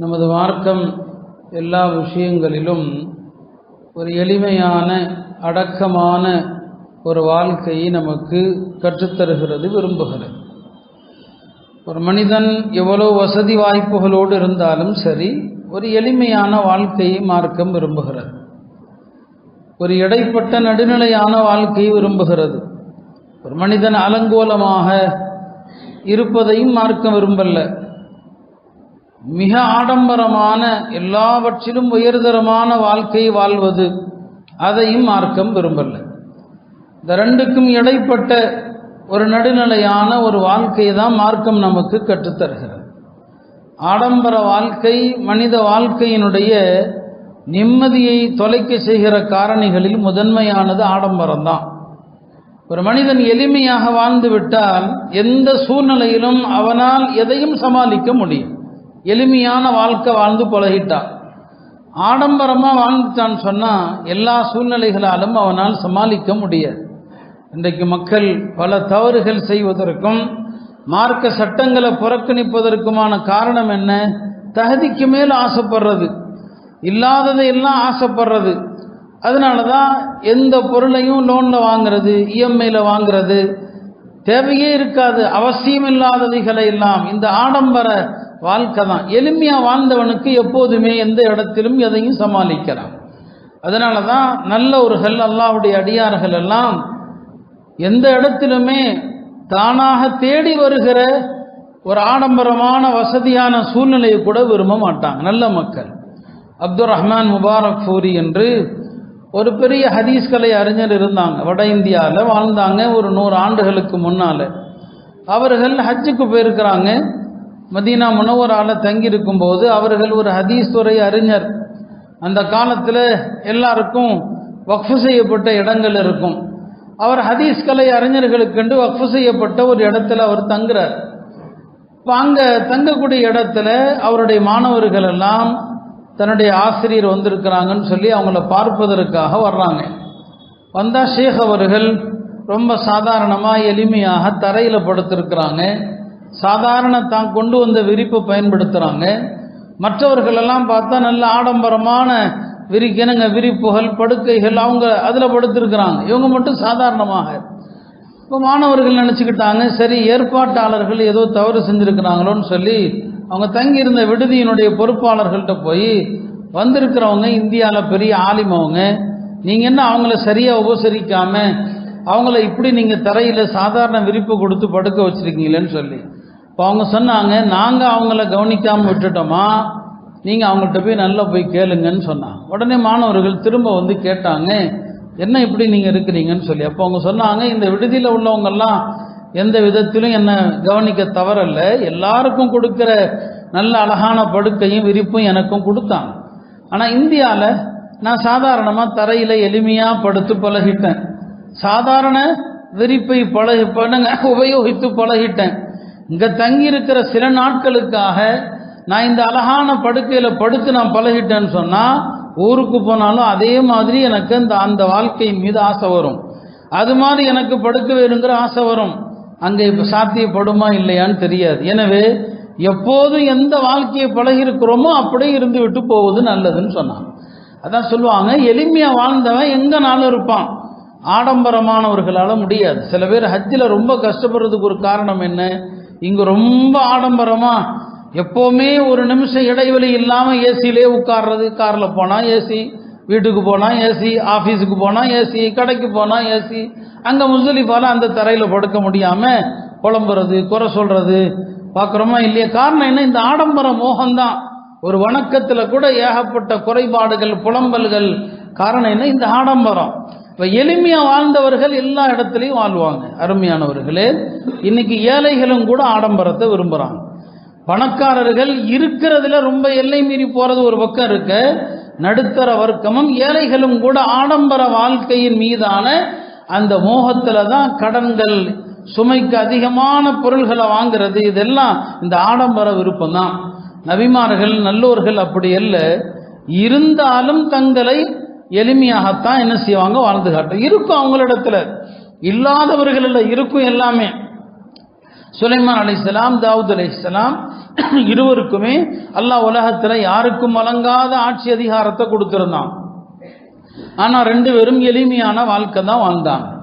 நமது மார்க்கம் எல்லா விஷயங்களிலும் ஒரு எளிமையான அடக்கமான ஒரு வாழ்க்கையை நமக்கு கற்றுத்தருகிறது விரும்புகிறது. ஒரு மனிதன் எவ்வளோ வசதி வாய்ப்புகளோடு இருந்தாலும் சரி ஒரு எளிமையான வாழ்க்கையை மார்க்கம் விரும்புகிறது. ஒரு இடைப்பட்ட நடுநிலையான வாழ்க்கையை விரும்புகிறது. ஒரு மனிதன் அலங்கோலமாக இருப்பதையும் மார்க்கம் விரும்பல்ல மிக ஆடம்பரமான எல்லாவற்றிலும் உயர்தரமான வாழ்க்கையை வாழ்வது அதையும் மார்க்கம் விரும்பலை. இந்த ரெண்டுக்கும் இடைப்பட்ட ஒரு நடுநிலையான ஒரு வாழ்க்கையை தான் மார்க்கம் நமக்கு கற்றுத்தருகிறது. ஆடம்பர வாழ்க்கை மனித வாழ்க்கையினுடைய நிம்மதியை தொலைக்க செய்கிற காரணிகளில் முதன்மையானது ஆடம்பரம்தான் ஒரு மனிதன் எளிமையாக வாழ்ந்து விட்டால் எந்த சூழ்நிலையிலும் அவனால் எதையும் சமாளிக்க முடியும். எளிமையான வாழ்க்கை வாழ்ந்து பழகிட்டான். ஆடம்பரமாக வாழ்ந்துட்டான்னு சொன்னால் எல்லா சூழ்நிலைகளாலும் அவனால் சமாளிக்க முடியாது. இன்றைக்கு மக்கள் பல தவறுகள் செய்வதற்கும் மார்க்க சட்டங்களை புறக்கணிப்பதற்குமான காரணம் என்ன? தகுதிக்கு மேல் ஆசைப்படுறது. இல்லாததை எல்லாம் ஆசைப்படுறது. அதனால தான் எந்த பொருளையும் லோனில் வாங்குறது இஎம்ஐயில் வாங்குறது தேவையே இருக்காது. அவசியம் இல்லாதவைகளை எல்லாம் இந்த ஆடம்பர வாழ்க்கை தான். எளிமையாக வாழ்ந்தவனுக்கு எப்போதுமே எந்த இடத்திலும் எதையும் சமாளிக்கிறான் அதனால தான் நல்ல ஒருகள் அல்லாவுடைய அடியார்கள் எல்லாம் எந்த இடத்திலுமே தானாக தேடி வருகிற ஒரு ஆடம்பரமான வசதியான சூழ்நிலையை கூட விரும்ப மாட்டாங்க. நல்ல மக்கள். அப்துல் ரஹ்மான் முபாரக் ஃபூரி என்று ஒரு பெரிய ஹதீஸ் கலை அறிஞர் இருந்தாங்க. வட இந்தியாவில் வாழ்ந்தாங்க ஒரு நூறு ஆண்டுகளுக்கு முன்னால். அவர்கள் ஹஜ்ஜுக்கு போயிருக்கிறாங்க. மதீனா முனவரால் தங்கியிருக்கும் போது அவர்கள் ஒரு ஹதீஸ் துறை அறிஞர். அந்த காலத்தில் எல்லாருக்கும் வக்ஃபு செய்யப்பட்ட இடங்கள் இருக்கும். அவர் ஹதீஸ் கலை அறிஞர்களுக்கென்று வக்ஃபு செய்யப்பட்ட ஒரு இடத்துல அவர் தங்குறார். இப்போ அங்கே தங்கக்கூடிய இடத்துல அவருடைய மாணவர்கள் எல்லாம் தன்னுடைய ஆசிரியர் வந்திருக்கிறாங்கன்னு சொல்லி அவங்கள பார்ப்பதற்காக வர்றாங்க. வந்தால் ஷேக் அவர்கள் ரொம்ப சாதாரணமாக எளிமையாக தரையில் படுத்திருக்கிறாங்க. சாதாரண தான் கொண்டு வந்த விரிப்பை பயன்படுத்துகிறாங்க மற்றவர்களெல்லாம் பார்த்தா நல்ல ஆடம்பரமான விரிக்கணுங்க விரிப்புகள் படுக்கைகள் அவங்க அதில் படுத்திருக்கிறாங்க. இவங்க மட்டும் சாதாரணமாக. இப்போ மாணவர்கள் நினச்சிக்கிட்டாங்க சரி ஏற்பாட்டாளர்கள் ஏதோ தவறு செஞ்சுருக்கிறாங்களோன்னு சொல்லி அவங்க தங்கியிருந்த விடுதியினுடைய பொறுப்பாளர்கள்ட்ட போய் வந்திருக்கிறவங்க இந்தியாவில் பெரிய ஆலிமவங்க நீங்கள் என்ன அவங்கள சரியாக உபசரிக்காமல் அவங்கள இப்படி நீங்கள் தரையில் சாதாரண விரிப்பு கொடுத்து படுக்க வச்சுருக்கீங்களேன்னு சொல்லி. இப்போ அவங்க சொன்னாங்க நாங்கள் அவங்கள கவனிக்காமல் விட்டுட்டோமா? நீங்கள் அவங்கள்ட்ட போய் நல்லா போய் கேளுங்கன்னு சொன்னாங்க. உடனே மாணவர்கள் திரும்ப வந்து கேட்டாங்க என்ன இப்படி நீங்கள் இருக்கிறீங்கன்னு சொல்லி? அப்போ அவங்க சொன்னாங்க இந்த விடுதியில் உள்ளவங்கெல்லாம் எந்த விதத்திலும் என்னை கவனிக்க தவறல்ல. எல்லாருக்கும் கொடுக்குற நல்ல அழகான படுக்கையும் விரிப்பும் எனக்கும் கொடுத்தாங்க. ஆனால் இந்தியாவில் நான் சாதாரணமாக தரையில் எளிமையாக படுத்து பழகிட்டேன். சாதாரண விரிப்பை பழகி பண்ணுங்க உபயோகித்து பழகிட்டேன். இங்கே தங்கியிருக்கிற சில நாட்களுக்காக நான் இந்த அழகான படுக்கையில் படுத்து நான் பழகிட்டேன்னு சொன்னால் ஊருக்கு போனாலும் அதே மாதிரி எனக்கு அந்த அந்த வாழ்க்கையின் மீது ஆசை வரும். அது மாதிரி எனக்கு படுக்க வேணுங்கிற ஆசை வரும். அங்கே இப்போ சாத்தியப்படுமா இல்லையான்னு தெரியாது. எனவே எப்போதும் எந்த வாழ்க்கையை பழகிருக்கிறோமோ அப்படியே இருந்து விட்டு போவது நல்லதுன்னு சொன்னாங்க. அதான் சொல்லுவாங்க எளிமையாக வாழ்ந்தவன் எங்கனாலும் இருப்பான். ஆடம்பரமானவர்களால் முடியாது. சில பேர் ஹஜ்ஜில் ரொம்ப கஷ்டப்படுறதுக்கு ஒரு காரணம் என்ன? இங்கே ரொம்ப ஆடம்பரமாக எப்போவுமே ஒரு நிமிஷம் இடைவெளி இல்லாமல் ஏசியிலே உட்கார்றது. காரில் போனால் ஏசி வீட்டுக்கு போனால் ஏசி ஆஃபீஸுக்கு போனால் ஏசி கடைக்கு போனால் ஏசி. அங்கே முஸ்லிஃபால் அந்த தரையில் படுக்க முடியாமல் புலம்புறது குறை சொல்கிறது பார்க்குறோமா இல்லையா? காரணம் என்ன? இந்த ஆடம்பர மோகம்தான். ஒரு வணக்கத்தில் கூட ஏகப்பட்ட குறைபாடுகள் புலம்பல்கள். காரணம் என்ன? இந்த ஆடம்பரம். இப்போ எளிமையாக வாழ்ந்தவர்கள் எல்லா இடத்துலையும் வாழ்வாங்க. அருமையானவர்களே இன்னைக்கு ஏழைகளும் கூட ஆடம்பரத்தை விரும்புகிறாங்க பணக்காரர்கள் இருக்கிறதுல ரொம்ப எல்லை மீறி போகிறது ஒரு பக்கம் இருக்க. நடுத்தர வர்க்கமும் ஏழைகளும் கூட ஆடம்பர வாழ்க்கையின் மீதான அந்த மோகத்தில் தான் கடன்கள் சுமைக்கு அதிகமான பொருள்களை வாங்குறது இதெல்லாம் இந்த ஆடம்பர விருப்பம் தான் நபிமார்கள் நல்லோர்கள் அப்படி அல்ல. இருந்தாலும் தங்களை எளிமையாகத்தான் என்ன செய்வாங்க? வாழ்ந்து காட்டும். இருக்கும் அவங்களிடத்துல இல்லாதவர்களில் இருக்கும் எல்லாமே. சுலைமான் அலைஹிஸ்ஸலாம் தாவூத் அலைஹிஸ்ஸலாம் இருவருக்குமே அல்லாஹ் உலகத்தில் யாருக்கும் வழங்காத ஆட்சி அதிகாரத்தை கொடுத்துருந்தான். ஆனால் ரெண்டு பேரும் எளிமையான வாழ்க்கை தான் வாழ்ந்தாங்க.